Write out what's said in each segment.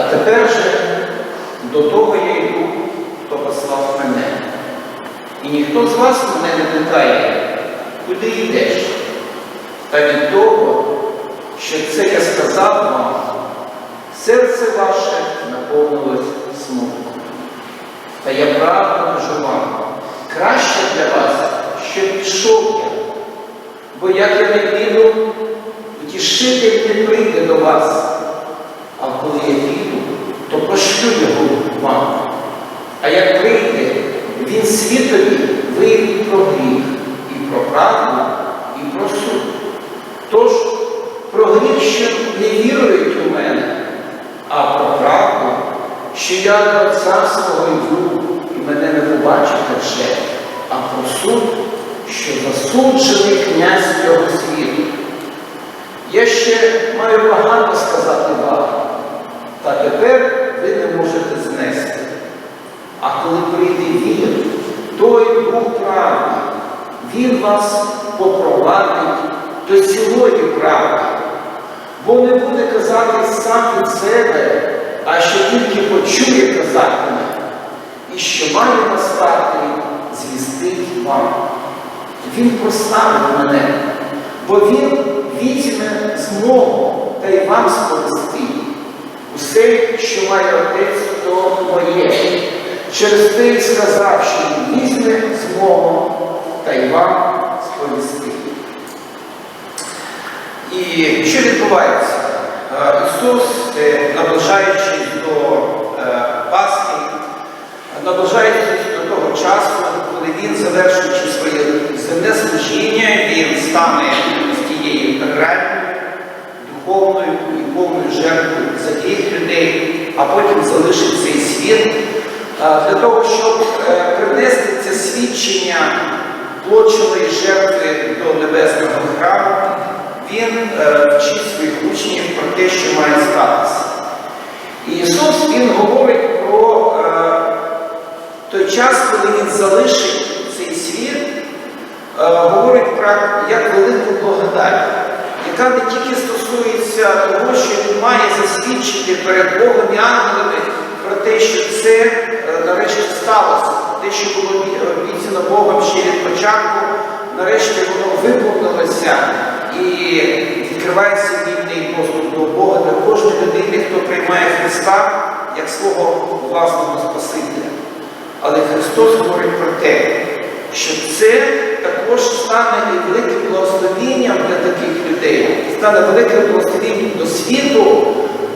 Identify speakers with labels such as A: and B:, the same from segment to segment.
A: А тепер же до того я йду, хто послав мене. І ніхто з вас мене не питає, куди йдеш? Та від того, що це я сказав вам, серце ваше наповнилось смутком. Та я правду кажу вам, краще для вас, щоб пішов я. Бо як я не піду, утішитель не прийде до вас. А коли я то пошлю його вам. А як прийде, він світові виявить про гріх, і про правду, і про суд. Тож про гріх, що не вірують у мене, а про правду, що я до Отця йду, і мене не побачите вже, а про суд, що засуджений князь цього світу. Я ще маю багато сказати вам, та тепер ви не можете знести. А коли прийде він, той Дух правди, він вас попровадить до цілої правди, бо не буде казати сам від себе, а що тільки почує і що має настати, звістить вам. Він прославив мене, бо він візьме з мого та й вам сповістить. Усе, що має отець, то моє. Через те й сказав, що він візьме з мого та й вам сповістить. І що відбувається? Е, Ісус, е, наближаючись до Пасхи, наближаючись до того часу, коли Він, завершуючи своє земне служіння, Він стане тією реальною, духовною і повною жертвою за тих людей, а потім залишить цей світ для того, щоб е, принести це свідчення плоченої жертви до небесного храму, він е, вчить своїх учнів про те, що має статися. І Ісус Він говорить той час, коли Він залишить цей світ, е, говорить про як велику благодать, яка не тільки стосується того, що він має засвідчити перед Богом і ангелами про те, що це е, нарешті сталося, те, що було обіцяно Богом ще від початку, нарешті воно виповнилося і відкривається вільний доступ до Бога для кожної людини, хто приймає Христа як свого власного Спасителя. Але Христос говорить про те, що це також стане і великим благословенням для таких людей, стане великим благословенням до світу,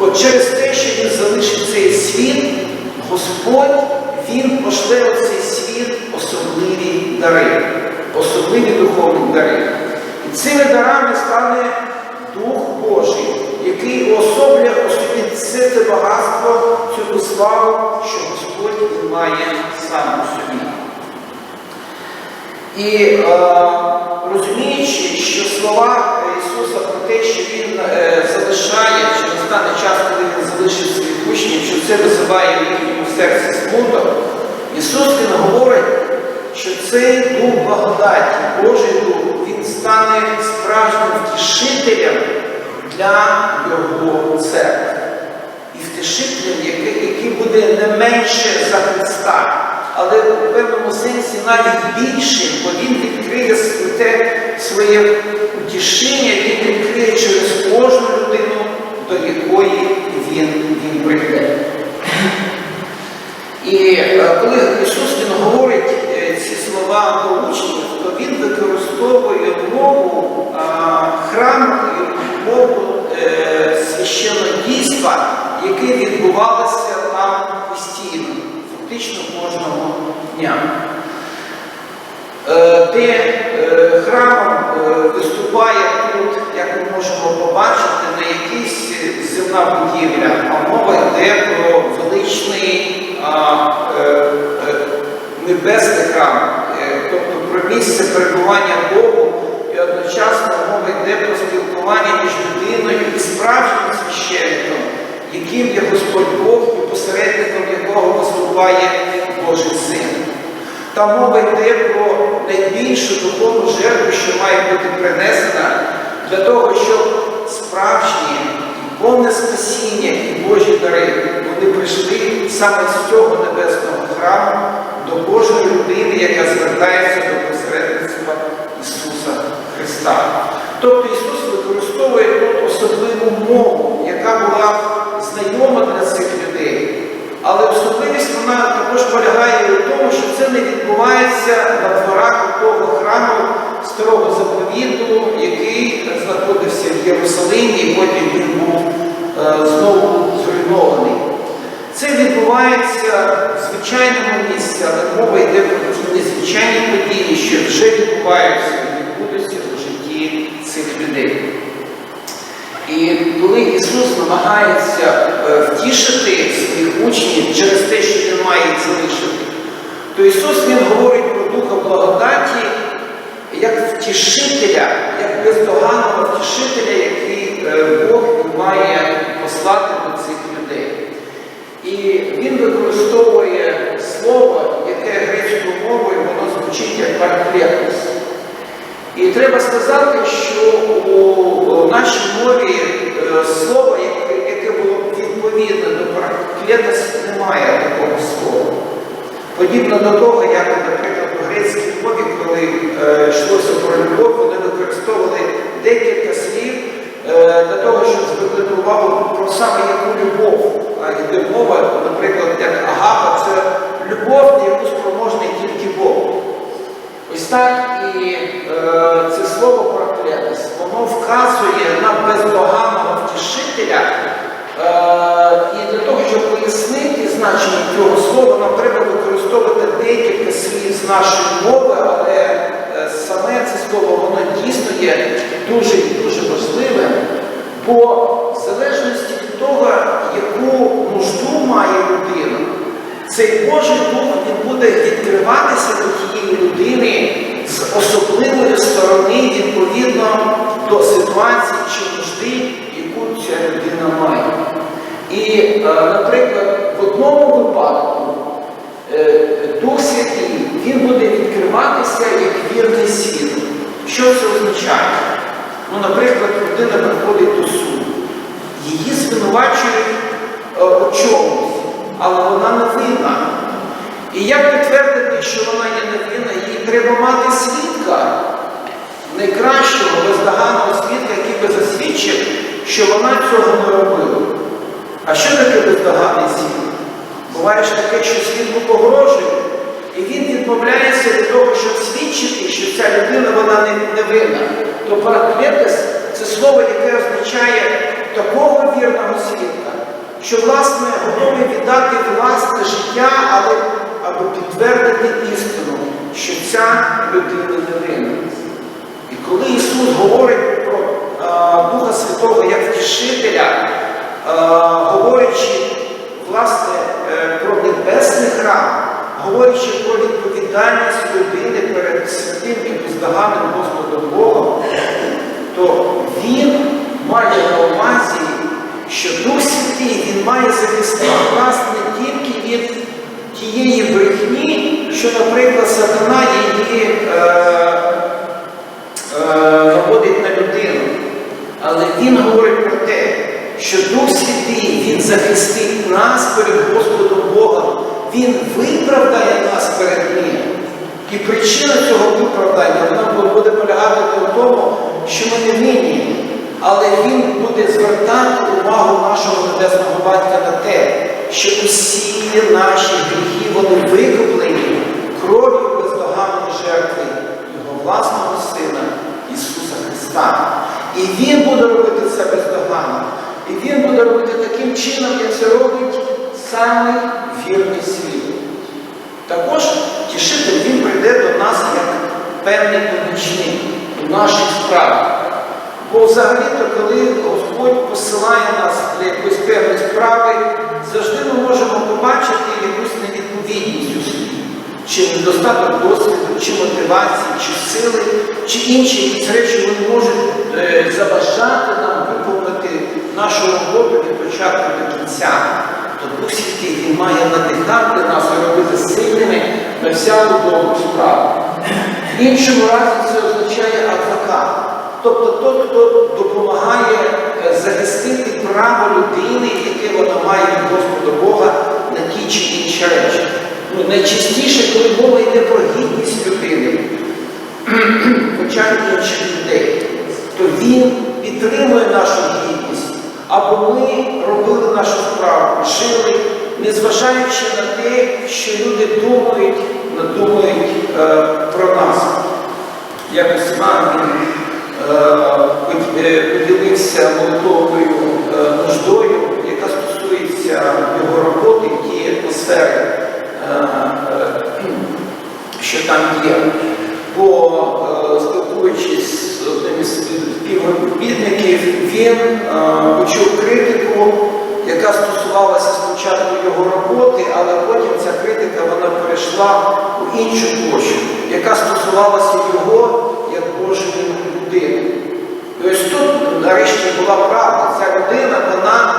A: бо через те, що Він залишить цей світ, Господь Він пошле у цей світ особливі дари, особливі духовні дари. І цими дарами стане Дух Божий, який уособлює у собі це багатство, цю славу, що Господь він має сам у собі. І е, розуміючи, що слова Ісуса про те, що Він е, залишає, що настане час, коли Він залишить своїх учнів, що це визиває в їхньому серці смуток, Ісус Він говорить, що цей Дух благодаті, Божий Дух, Він стане справжнім втішителем для Його церкви. І втішителем, який, який буде не менше за Христа але в певному сенсі навіть більше, бо він відкриє те своє утішення, він відкриє через кожну людину, до якої він, він прийде. І е, коли Ісус Він говорить е, ці слова до учнів, то Він використовує мову храму, мову е, священного дійства, яке відбувалося там постійно фактично кожного дня. Де храмом виступає тут, як ми можемо побачити, не якась земна будівля, а мова йде про величний небесний храм, тобто про місце перебування Богу, і одночасно мова йде про спілкування між людиною і справжнім священником яким є Господь Бог і посередником якого виступає Божий Син. Та мова йде про найбільшу духовну жертву, що має бути принесена для того, щоб справжні повне спасіння і Божі дари, вони прийшли саме з цього небесного храму до Божої людини, яка звертається до посередництва Ісуса Христа. Тобто Ісус використовує тут особливу мову, яка була знайома для цих людей. Але особливість вона також полягає у тому, що це не відбувається на дворах того храму старого заповіту, який знаходився в Єрусалимі, і потім він був е, знову зруйнований. Це відбувається в звичайному місці, але мова йде про незвичайні події, що вже відбуваються і відбудуться у житті цих людей. І коли Ісус намагається е, втішити своїх учнів через те, що Він має залишити, то Ісус Він говорить про Духа благодаті як втішителя, як бездоганного втішителя, який е, Бог має послати до цих людей. І він використовує слово, яке грецькою мовою воно звучить як парклетус. І треба сказати, що у нашій мові е, слова, яке, було відповідне до парклетус, немає. Подібно до того, як, наприклад, у грецькій мові, коли е, йшлося про любов, вони використовували декілька слів е, для того, щоб звернути увагу про саме яку любов. А йде мова, наприклад, як агапа, це любов, яку спроможний тільки Бог. Ось так і е, це слово проклятись, воно вказує на бездоганного втішителя. І для того, щоб пояснити значення цього слова, використовувати декілька слів з нашої мови, але е, саме це слово воно дійсно є дуже і дуже важливим, бо в залежності від того, яку нужду має людина, цей Божий Дух він буде відкриватися до тієї людини з особливої сторони відповідно до ситуації чи нужди, яку ця людина має. І, е, наприклад, в одному випадку Дух Святий він буде відкриватися як вірний світ. Що це означає? Ну, наприклад, людина приходить до суду, її звинувачують е, у чомусь але вона не винна. І як підтвердити, що вона є невинна, їй треба мати свідка, найкращого, бездоганного свідка, який би засвідчив, що вона цього не робила. А що таке бездоганний свідок? Буває ж таке, що свідку погрожує, і він відмовляється від того, щоб свідчити, що ця людина вона не, не винна. То параклетес це слово, яке означає такого вірного свідка що, власне, готові віддати власне життя, але аби підтвердити істину, що ця людина невинна. І коли Ісус говорить про а, Духа Святого як втішителя, говорячи власне е, про небесний храм, говорячи про відповідальність людини перед святим і бездоганним Господом Богом, то Він має на увазі що Дух Святий Він має захистити нас не тільки від тієї брехні, що, наприклад, сатана її е, наводить на людину. Але Він говорить про те, що Дух Святий Він захистить нас перед Господом Богом, Він виправдає нас перед Ним. І причина цього виправдання вона буде полягати в тому, що ми не винні але він буде звертати увагу нашого небесного батька на те, що усі наші гріхи вони викуплені кров'ю бездоганної жертви Його власного Сина Ісуса Христа. І Він буде робити це бездоганно. І Він буде робити таким чином, як це робить самий вірний світ. Також тішитель він прийде до нас як певний помічник у наших справах. Бо взагалі-то, коли Господь посилає нас для якоїсь певної справи, завжди ми можемо побачити якусь невідповідність у собі, чи недостаток досвіду, чи мотивації, чи сили, чи інші якісь речі вони можуть е, заважати нам виповнити нашу роботу від початку до кінця. То Дух Святий Він має надихати нас робити сильними на всяку добру справу. В іншому разі це означає адвокат. тобто той, хто допомагає е, захистити право людини, яке вона має від Господа Бога на ті чи інші речі. Ну, найчастіше, коли мова йде про гідність людини, в очах інших людей, то він підтримує нашу гідність, або ми робили нашу справу, жили, незважаючи на те, що люди думають, надумають е, про нас. Якось Іван він е, е, поділився молитовною е, нуждою, яка стосується його роботи в тій атмосфері, е, е, що там є. Бо е, спілкуючись з одним із співробітників, він е, почув критику, яка стосувалася спочатку його роботи, але потім ця критика вона перейшла у іншу площу, яка стосувалася його як Божої людини. Ось тут нарешті була правда. Ця людина вона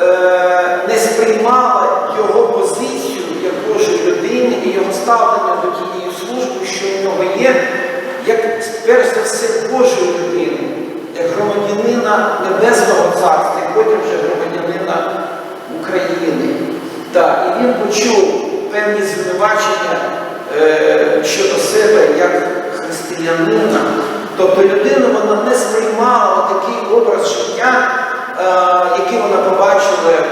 A: е, не сприймала його позицію як Божої людини і його ставлення до тієї служби, що в нього є, як перш за все Божої людини, як громадянина Небесного Царства, і потім вже громадянина України. Так, і він почув певні звинувачення е, щодо себе як християнина. Тобто людина вона не сприймала такий образ життя, е, який вона побачила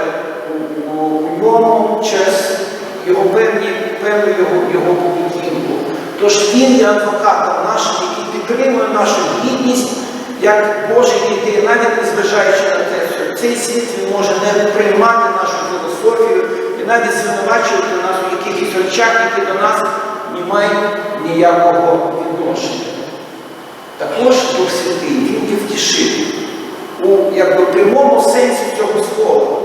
A: у, ньому через його певні, певну його, його поведінку. Тож він є адвокатом нашим, який підтримує нашу гідність як Божі дітей, навіть незважаючи на те, що цей світ він може не приймати нашу філософію і навіть звинувачувати нас у якихось речах, які до нас не мають ніякого відношення. Також Дух Святий, Він є втішитель. У якби, прямому сенсі цього слова.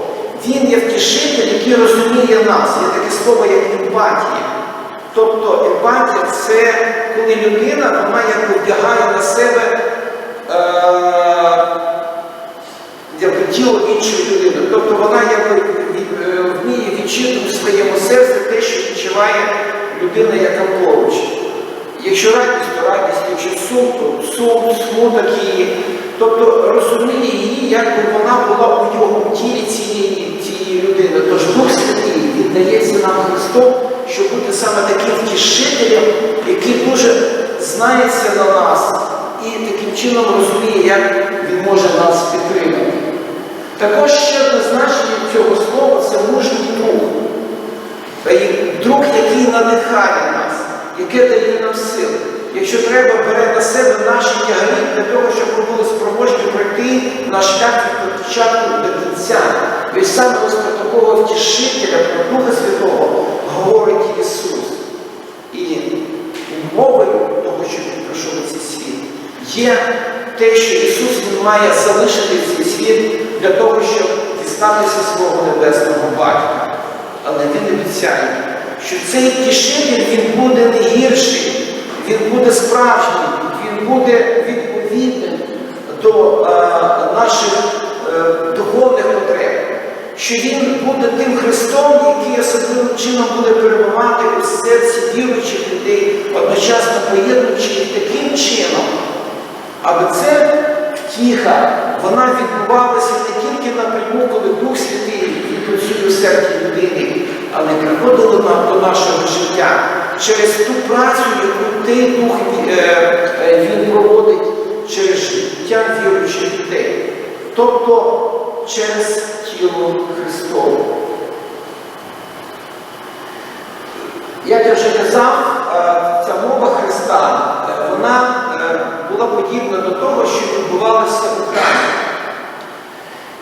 A: Він є втішитель, який розуміє нас. Є таке слово, як емпатія. Тобто емпатія це коли людина вона якби вдягає на себе тіло іншої людини. Тобто вона якби е, вміє відчути у своєму серці те, що відчуває людина, яка поруч. Якщо радість, то радість, якщо сум, то сум, смуток її. Тобто розуміє її, як би вона була у його тілі цієї, цієї людини. Тож Дух Святий віддається нам Христом, щоб бути саме таким втішителем, який дуже знається на нас і таким чином розуміє, як він може нас підтримати. Також ще одне значення цього слова це мужній. Та друг, який надихає нас, яке дає нам сили. Якщо треба, бере на себе наші тягарі для того, щоб ми були спроможні пройти наш шлях від початку до кінця. І саме ось про такого втішителя, про Духа Святого говорить Ісус. І умовою того, що Він прийшов на цей світ, є те, що Ісус Він має залишити цей світ для того, щоб дістатися свого небесного батька. Але він обіцяє, що цей тішитель він буде не гірший, він буде справжній, він буде відповідним до е, наших е, духовних потреб, що він буде тим Христом, який особливим чином буде перебувати у серці віруючих людей, одночасно поєднуючи їх таким чином, аби це втіха, вона відбувалася не тільки напряму, коли Дух Святий він працює у серці людини, але приходила до нашого життя. Через ту працю, яку той Дух е, е, він проводить через життя віруючих людей, тобто через тіло Христове. Як я вже казав, подібна до того, що відбувалося в храмі.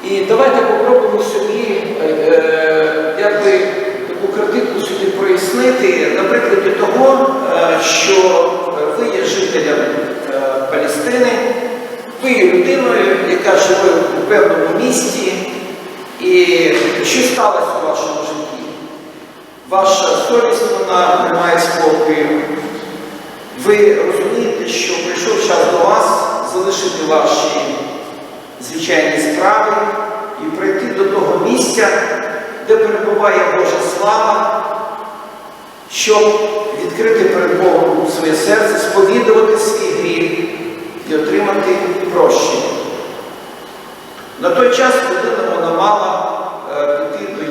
A: І давайте попробуємо собі е, е, якби, таку картинку собі прояснити на прикладі того, е, що ви є жителем Палестини, ви є людиною, яка живе у певному місті, і що сталося у вашому житті? Ваша совість вона не має спокою. Ви розумієте, що прийшов час до вас залишити ваші звичайні справи і прийти до того місця, де перебуває Божа слава, щоб відкрити перед Богом своє серце, сповідувати свій гріх і отримати прощення. На той час людина вона мала е, піти.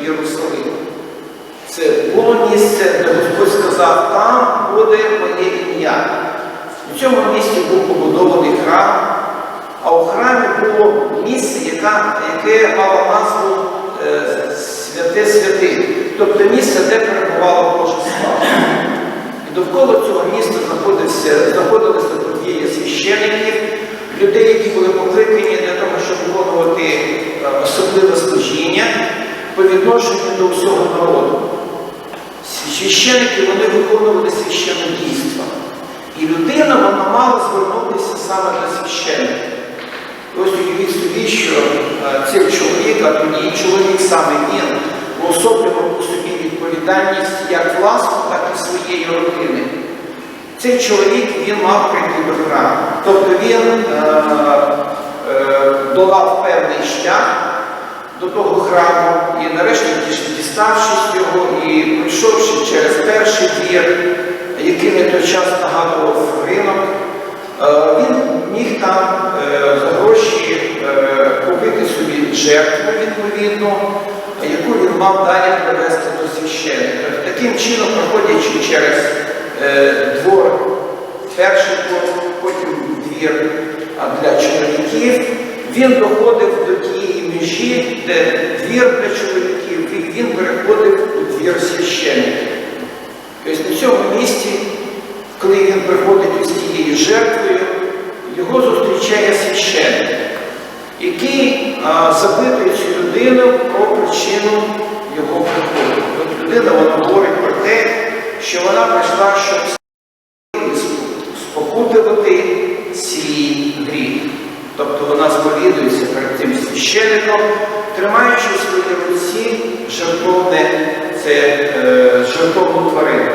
A: Це було місце, де Господь сказав, там буде моє ім'я. У цьому місці був побудований храм, а у храмі було місце, яке мало назву е, Святе Святих, тобто місце, де перебувала Божа слава. І довкола цього міста знаходилися подвір'я священиків, людей, які були покликані для того, щоб виконувати е, особливе служіння по відношенню до всього народу. Священники вони виконували священне дійство. І людина вона мала звернутися саме до священника. Ось уявіть собі, що е, цей чоловік, а тоді чоловік саме він, уособлював у собі відповідальність як власну, так і своєї родини. Цей чоловік він мав прийти до храму. Тобто він е, е, долав певний шлях до того храму і нарешті діставшись його і пройшовши через перший двір, який на той час нагадував ринок, е, він міг там е, за гроші е, купити собі жертву відповідну, яку він мав далі привезти до священника. Таким чином, проходячи через двор, перший двор, потім двір для чоловіків, він доходив до тієї межі, де двір для чоловіків, і він переходив у двір священників. Тобто на цьому місці, коли він приходить із тією жертвою, його зустрічає священник, який а, запитує цю людину про причину його приходу. От людина вона говорить про те, що вона прийшла, щоб спокутувати свій гріх. Тобто вона сповідується перед тим священником, тримаючи в своїй руці жертовне, це е, жертовну тварину.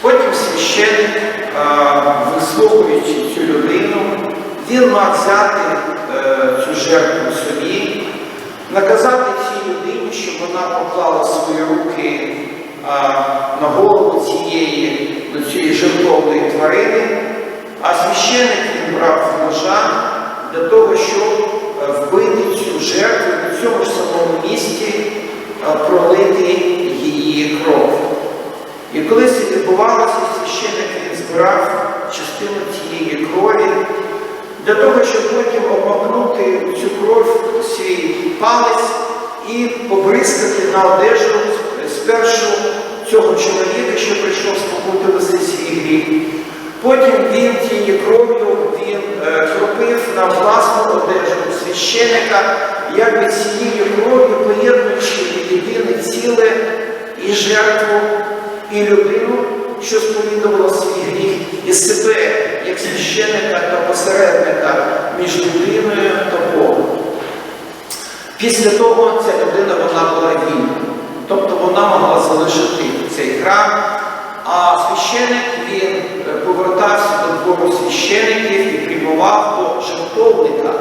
A: Потім священник, а, вислухаючи цю людину, він мав взяти е, цю жертву собі, наказати цій людині, щоб вона поклала свої руки а, на голову цієї, до цієї жертовної тварини, а священник він брав ножа для того, щоб е, вбити цю жертву на цьому ж самому місці, пролити її кров. І коли це відбувалося, священник він збирав частину цієї крові для того, щоб потім обмакнути цю кров свій палець і побризкати на одежу спершу цього чоловіка, що прийшов спокутувати свій гріх. Потім він тією кров'ю він е, кропив на власну одежу священика, якби цією кров'ю поєднуючи в єдине ціле і жертву, і людину, що сповідувала свій гріх, і себе як священика та посередника між людиною та Богом. Після того ця людина вона була вільна, тобто вона могла залишити цей храм, а священик він повертався до двору священиків і прямував до жертовника.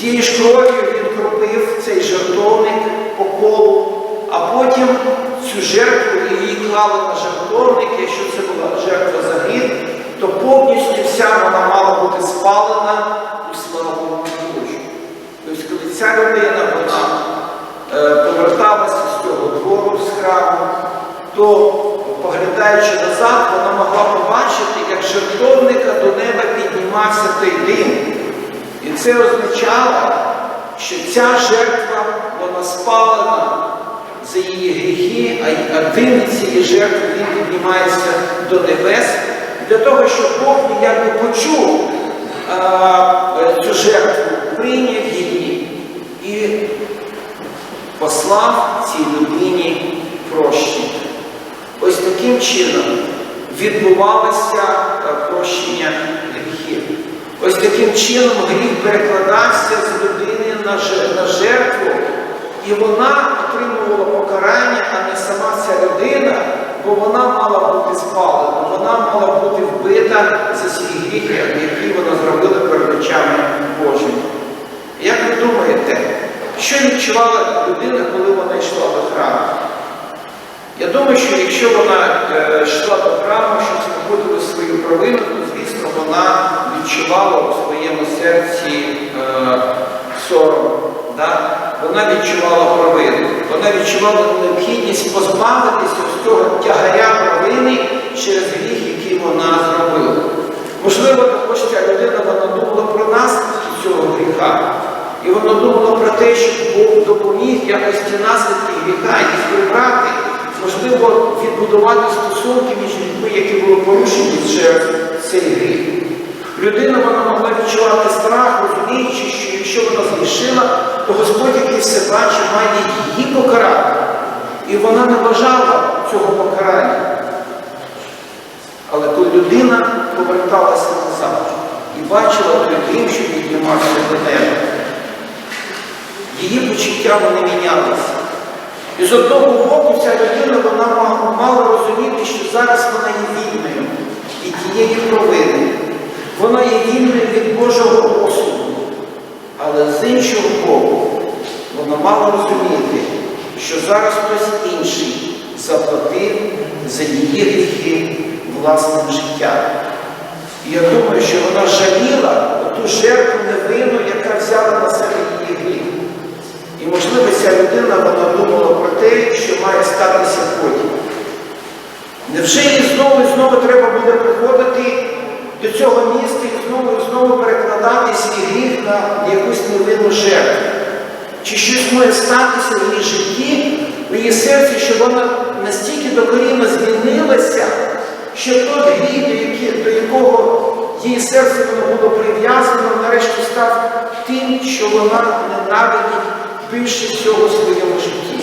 A: Тією ж кров'ю він кропив цей жертовник по колу, а потім цю жертву її клали на жертовник, якщо це була жертва за гріх, то повністю вся вона мала бути спалена у славу Божу. Тобто, коли ця людина вона е, поверталася з цього двору, з храму, то, поглядаючи назад, вона могла побачити, як жертовника до неба піднімався той дим. І це означало, що ця жертва вона спалена за її гріхи, а, дим цієї жертви він піднімається до небес для того, щоб Бог ніяк не почув а, цю жертву, прийняв її і послав цій людині прощення. Ось таким чином відбувалося прощення. Ось таким чином гріх перекладався з людини на жертву, і вона отримувала покарання, а не сама ця людина, бо вона мала бути спалена, вона мала бути вбита за свій гріх, який вона зробила перед очами Божими. Як ви думаєте, що відчувала людина, коли вона йшла до храму? Я думаю, що якщо вона е, йшла до храму, щоб спокутати свою провину, то звісно вона відчувала у своєму серці е, сором. Вона відчувала провину, вона відчувала необхідність позбавитися з цього тягаря провини через гріх, який вона зробила. Можливо, також ця людина вона думала про наслідки цього гріха. І вона думала про те, що Бог допоміг якось ці наслідки гріха їх прибрати, можливо, відбудувати стосунки між людьми, які були порушені через цей гріх. Людина вона могла відчувати страх, розуміючи, що якщо вона згрішила, то Господь, який все бачить, має її покарати. І вона не бажала цього покарання. Але коли людина поверталася назад і бачила дим, що піднімався до неба, її почуття вони мінялися. І з одного боку ця людина вона мала розуміти, що зараз вона є вільною від тієї провини. Вона є вільною від Божого осуду. Але з іншого боку, вона мала розуміти, що зараз хтось інший заплатив за її гріхи власним життям. І я думаю, що вона жаліла ту жертву невинну, яка взяла на себе її гріх. І, можливо, ця людина вона думала про те, що має статися потім. Невже їй знову і знову треба буде приходити до цього міста і знову і знову перекладати свій гріх на якусь невинну жертву? Чи щось може статися в її житті, в її серці, що вона настільки докорінно змінилася, що той гріх, до, якого її серце воно було прив'язано, нарешті став тим, що вона ненавидить більше всього в своєму житті.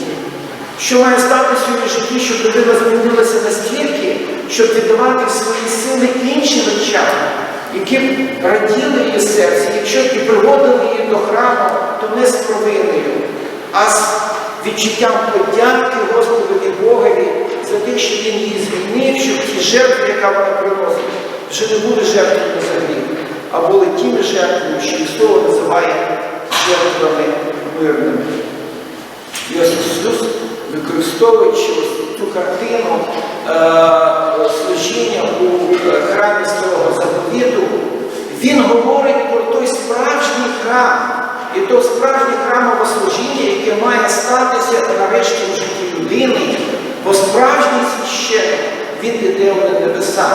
A: Що має статися у житті, щоб людина змінилася настільки, щоб віддавати свої сили іншим речам, які раділи її серці, якщо і приводили її до храму, то не з провиною, а з відчуттям подяки Господові Богові за те, що Він її звільнив, щоб ті жертви, яка вона приносить, вже не були жертвами за гріх, а були тими жертвами, що Слово називає жертвами мирними. І Ісус, використовуючи ось цю картину е, служіння у е, храмі Старого Заповіту, Він говорить про той справжній храм і то справжнє храмове служіння, яке має статися нарешті в житті людини, бо справжній священник він іде у небеса.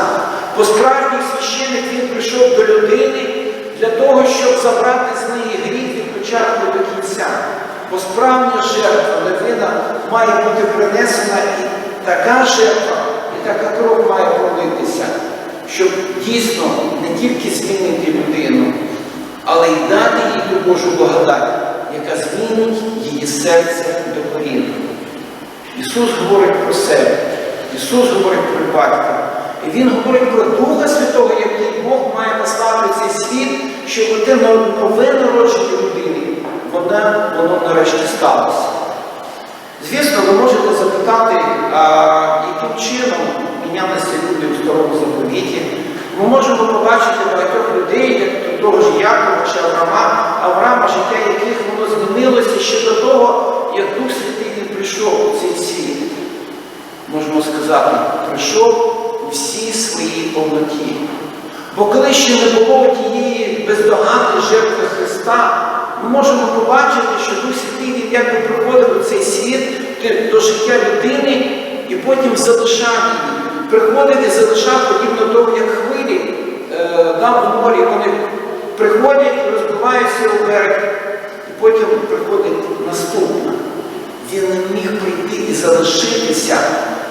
A: Бо справжній священник він прийшов до людини для того, щоб забрати з неї гріх від початку до кінця. Бо справжня жертва невина має бути принесена і така жертва, і така кров має пролитися, щоб дійсно не тільки змінити людину, але й дати їй ту Божу благодать, яка змінить її серце до коріння. Ісус говорить про себе, Ісус говорить про батька. І Він говорить про Духа Святого, який Бог має послати цей світ, щоб те нове народження людини, вона, воно нарешті сталося. Звісно, ви можете запитати, а яким чином мінялися люди у старому заповіті. Ми можемо побачити багатьох людей, як того ж Якова чи Авраама, Авраама, життя яких воно змінилося ще до того, як Дух Святий не прийшов у цей світ. Можемо сказати, прийшов у всій своїй повноті. Бо коли ще не було тієї бездоганної жертви Христа, ми можемо побачити, що Дух Святий він якби приходив у цей світ до життя людини і потім залишав її. Приходив і залишав подібно того, як хвилі е, там у морі. Вони приходять, розбиваються у берег, і потім приходить наступна. Він не міг прийти і залишитися,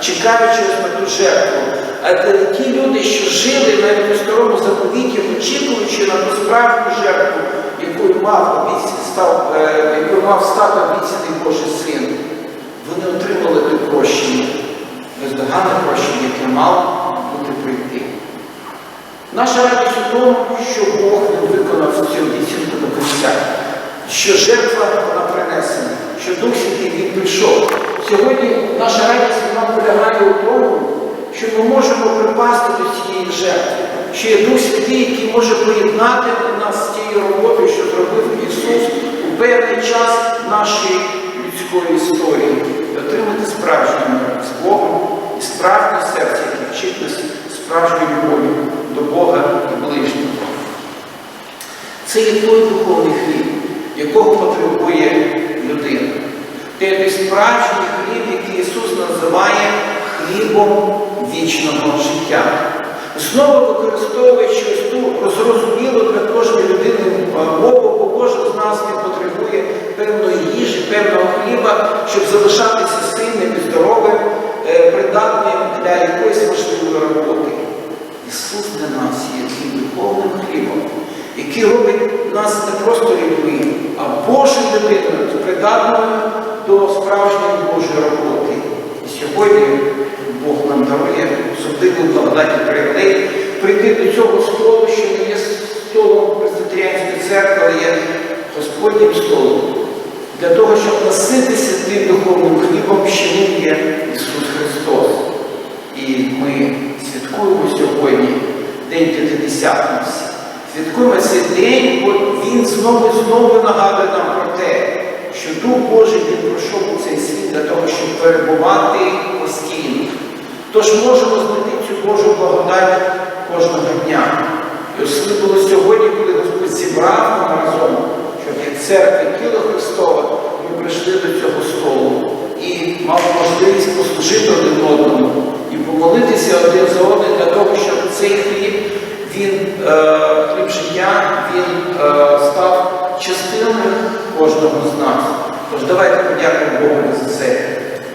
A: чекаючи на ту жертву. А ті люди, що жили навіть у старому заповіті, очікуючи на ту справжню жертву, якою мав став, е, якою мав стати обіцяний Божий син, вони отримали те прощення, бездоганне прощення, яке мало бути прийти. Наша радість у тому, що Бог він виконав цю обіцянку до кінця, що жертва вона принесена, що Дух Святий він прийшов. Сьогодні наша радість вона полягає у тому, що ми можемо припасти до цієї жертви, що є Дух Святий, який може поєднати нас з тією роботою, що зробив Ісус у певний час нашої людської історії, і отримати справжній мир з Богом і справжнє серце, яке вчить нас справжньої любові до Бога і ближнього. Це є той духовний хліб, якого потребує людина. Це той справжній хліб, який Ісус називає хлібом вічного життя. Знову використовуючи ось ту розрозумілу для кожної людини мову, бо кожен з нас не потребує певної їжі, певного хліба, щоб залишатися сильним і здоровим, е, придатним для якоїсь важливої роботи. Ісус для нас є тим духовним хлібом, який робить нас не просто людьми, а Божою людиною, придатною до справжньої Божої роботи. І сьогодні Бог нам дарує особливу благодаті привілей прийти до цього столу, що не є столом Пресвітеріанської церкви, але є Господнім столом, для того, щоб наситися тим духовним хлібом, що Він є Ісус Христос. І ми святкуємо сьогодні День П'ятидесятниці. Святкуємо цей день, бо Він знову і знову нагадує нам про те, що Дух Божий Він пройшов у цей світ для того, щоб перебувати постійно. Тож можемо знайти цю Божу благодать кожного дня. І особливо сьогодні, коли Господь зібрав нам разом, щоб як церква тіло Христова, ми прийшли до цього столу і мали можливість послужити один одному і помолитися один за одним для того, щоб цей хліб, він, е, хліб життя, він е, кожного з нас. Тож давайте подякуємо Богу за це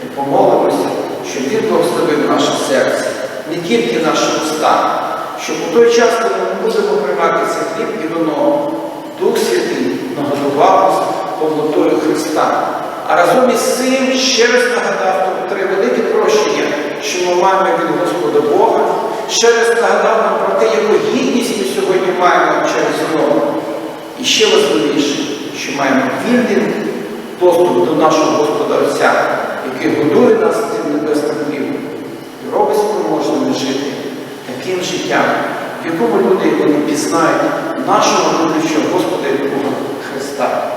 A: і помолимося, щоб Він благословив наше серце, не тільки наші уста, щоб у той час, коли ми будемо приймати цей хліб і воно, Дух Святий нагодував повнотою Христа. А разом із цим ще раз нагадав про три велике прощення, що ми маємо від Господа Бога. Ще раз нагадав нам про те, яку гідність ми сьогодні маємо через нього. І ще важливіше, що маємо вільний доступ до нашого Господа Отця, який годує нас цим небесним хлібом і робить спроможними жити таким життям, в якому люди вони пізнають нашого будущого Господа і Бога Христа.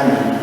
A: Амінь.